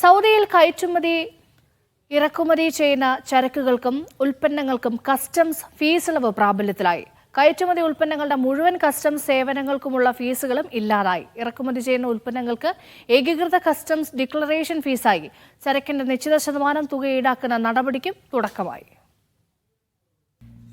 സൗദിയിൽ കയറ്റുമതി ഇറക്കുമതി ചെയ്യുന്ന ചരക്കുകൾക്കും ഉൽപ്പന്നങ്ങൾക്കും കസ്റ്റംസ് ഫീസ് ഇളവ് പ്രാബല്യത്തിലായി. കയറ്റുമതി ഉൽപ്പന്നങ്ങളുടെ മുഴുവൻ കസ്റ്റംസ് സേവനങ്ങൾക്കുമുള്ള ഫീസുകളും ഇല്ലാതായി. ഇറക്കുമതി ചെയ്യുന്ന ഉൽപ്പന്നങ്ങൾക്ക് ഏകീകൃത കസ്റ്റംസ് ഡിക്ലറേഷൻ ഫീസായി ചരക്കിന്റെ നിശ്ചിത ശതമാനം തുക ഈടാക്കുന്ന നടപടിക്കും തുടക്കമായി.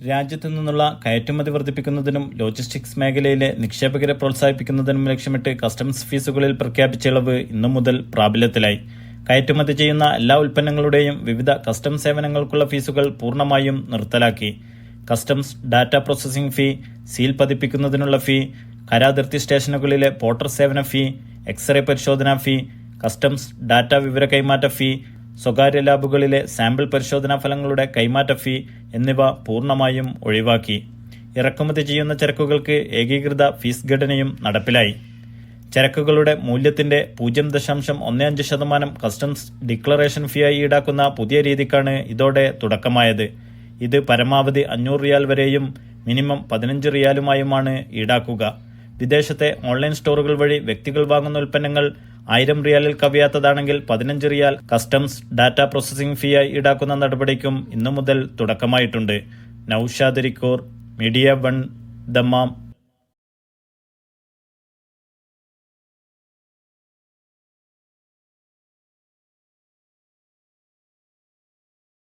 രാജ്യത്തു നിന്നുള്ള കയറ്റുമതി വർദ്ധിപ്പിക്കുന്നതിനും ലോജിസ്റ്റിക്സ് മേഖലയിലെ നിക്ഷേപകരെ പ്രോത്സാഹിപ്പിക്കുന്നതിനും ലക്ഷ്യമിട്ട് കസ്റ്റംസ് ഫീസുകളിൽ പ്രഖ്യാപിച്ച ഇളവ് ഇന്നു മുതൽ പ്രാബല്യത്തിലായി. കയറ്റുമതി ചെയ്യുന്ന എല്ലാ ഉൽപ്പന്നങ്ങളുടെയും വിവിധ കസ്റ്റംസ് സേവനങ്ങൾക്കുള്ള ഫീസുകൾ പൂർണമായും നിർത്തലാക്കി. Customs data processing fee seal പതിപ്പിക്കുന്നതിനുള്ള fee കരാതിർത്തി സ്റ്റേഷനുകളിലെ പോർട്ടർ സേവന ഫീ എക്സ്റേ പരിശോധനാ ഫീ കസ്റ്റംസ് ഡാറ്റ വിവര കൈമാറ്റ ഫീ സ്വകാര്യ ലാബുകളിലെ സാമ്പിൾ പരിശോധനാ ഫലങ്ങളുടെ കൈമാറ്റ ഫീ എന്നിവ പൂർണമായും ഒഴിവാക്കി. ഇറക്കുമതി ചെയ്യുന്ന ചരക്കുകൾക്ക് ഏകീകൃത ഫീസ് ഘടനയും നടപ്പിലായി. ചരക്കുകളുടെ മൂല്യത്തിന്റെ പൂജ്യം ദശാംശം ഒന്ന് അഞ്ച് ശതമാനം കസ്റ്റംസ് ഡിക്ലറേഷൻ ഫീയായി ഈടാക്കുന്ന പുതിയ രീതിക്കാണ് ഇതോടെ തുടക്കമായത്. ഇത് പരമാവധി അഞ്ഞൂറ് റിയാൽ വരെയും മിനിമം പതിനഞ്ച് റിയാലുമായുമാണ് ഈടാക്കുക. വിദേശത്തെ ഓൺലൈൻ സ്റ്റോറുകൾ വഴി വ്യക്തികൾ വാങ്ങുന്ന ഉൽപ്പന്നങ്ങൾ ആയിരം റിയാലിൽ കവിയാത്തതാണെങ്കിൽ പതിനഞ്ച് റിയാൽ കസ്റ്റംസ് ഡാറ്റ പ്രോസസ്സിംഗ് ഫീയായി ഈടാക്കുന്ന നടപടിക്കും ഇന്നു മുതൽ തുടക്കമായിട്ടുണ്ട്. Noushad media one Dammam.